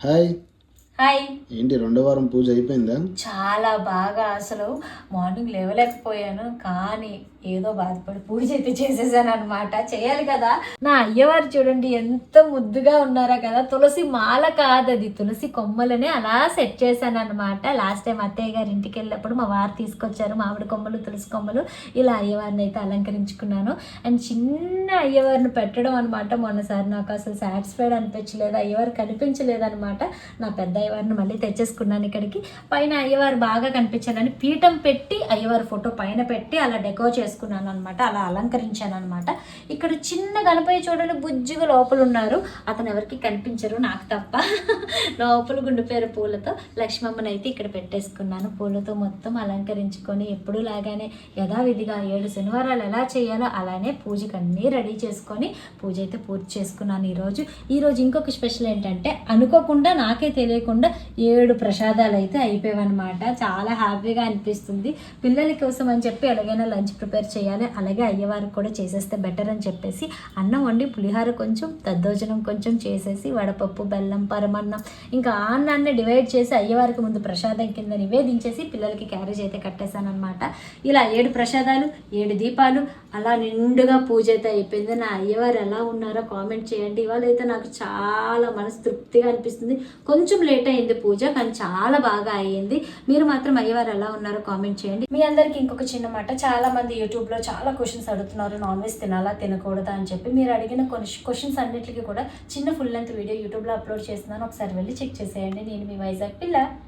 Hi hi. ఏంటి రెండో వారం పూజ అయిపోయిందా? చాలా బాగా అసలు మార్నింగ్ లేవలేకపోయాను కానీ ఏదో బాధపడి పూజ అయితే చేసేసాను అనమాట చేయాలి కదా. నా అయ్యవారు చూడండి ఎంత ముద్దుగా ఉన్నారా కదా. తులసి మాల కాదు అది తులసి కొమ్మలనే అలా సెట్ చేశాను అనమాట లాస్ట్ టైం అత్తయ్య గారి ఇంటికి వెళ్ళినప్పుడు మా వారు తీసుకొచ్చారు మామిడి కొమ్మలు తులసి కొమ్మలు. ఇలా అయ్యవారిని అయితే అలంకరించుకున్నాను. అండ్ చిన్న అయ్యవారిని పెట్టడం అనమాట మొన్నసారి నాకు అసలు సాటిస్ఫైడ్ అనిపించలేదు అయ్యవారు కనిపించలేదు అనమాట నా పెద్ద అయ్యవారిని మళ్ళీ తెచ్చేసుకున్నాను ఇక్కడికి. పైన అయ్యవారు బాగా కనిపించాలని పీఠం పెట్టి అయ్యవారి ఫోటో పైన పెట్టి అలా డెకో చేసుకున్నాను అనమాట అలా అలంకరించాను అనమాట ఇక్కడ చిన్న గణపయ్య చూడండి బుజ్జిగా లోపల ఉన్నారు. అతను ఎవరికి కనిపించరు నాకు తప్ప. లోపల గుండిపోయారు పూలతో లక్ష్మమ్మని అయితే ఇక్కడ పెట్టేసుకున్నాను. పూలతో మొత్తం అలంకరించుకొని ఎప్పుడు లాగానే యథావిధిగా ఏడు శనివారాలు ఎలా చేయాలో అలానే పూజకు అన్నీ రెడీ చేసుకొని పూజ అయితే పూర్తి చేసుకున్నాను ఈరోజు. ఈరోజు ఇంకొక స్పెషల్ ఏంటంటే అనుకోకుండా నాకే తెలియకుండా ఏడు ప్రసాదాలు అయితే అయిపోయావన్నమాట. చాలా హ్యాపీగా అనిపిస్తుంది. పిల్లల కోసం అని చెప్పి ఎలాగైనా లంచ్ ప్రిపేర్ చేయాలి. అలాగే అయ్యవారికి కూడా చేసేస్తే బెటర్ అని చెప్పేసి అన్నం వండి పులిహార కొంచెం దద్దోజనం కొంచెం చేసేసి వడపప్పు బెల్లం పరమన్నం ఇంకా అన్నాన్ని డివైడ్ చేసి అయ్యవారికి ముందు ప్రసాదం కింద నివేదించేసి పిల్లలకి క్యారేజ్ అయితే కట్టేశానమాట ఇలా ఏడు ప్రసాదాలు ఏడు దీపాలు అలా నిండుగా పూజ అయితే అయిపోయింది. నా అయ్యవారు ఎలా ఉన్నారో కామెంట్ చేయండి. ఇవాళ అయితే నాకు చాలా మనసు తృప్తిగా అనిపిస్తుంది. కొంచెం లేట్ అయింది పూజ కానీ చాలా బాగా అయ్యింది. మీరు మాత్రం అయ్యవారు ఎలా ఉన్నారో కామెంట్ చేయండి. మీ అందరికి ఇంకొక చిన్న మాట. చాలా మంది యూట్యూబ్లో చాలా క్వశ్చన్స్ అడుగుతున్నారు నాన్ వెజ్ తినాలా తినకూడదా? అని చెప్పి. మీరు అడిగిన కొన్ని క్వశ్చన్స్ అన్నిటికీ కూడా చిన్న ఫుల్ లెంత్ వీడియో యూట్యూబ్లో అప్లోడ్ చేస్తున్నాను. ఒకసారి వెళ్ళి చెక్ చేసేయండి. నేను మీ వైజాగ్ పిల్ల.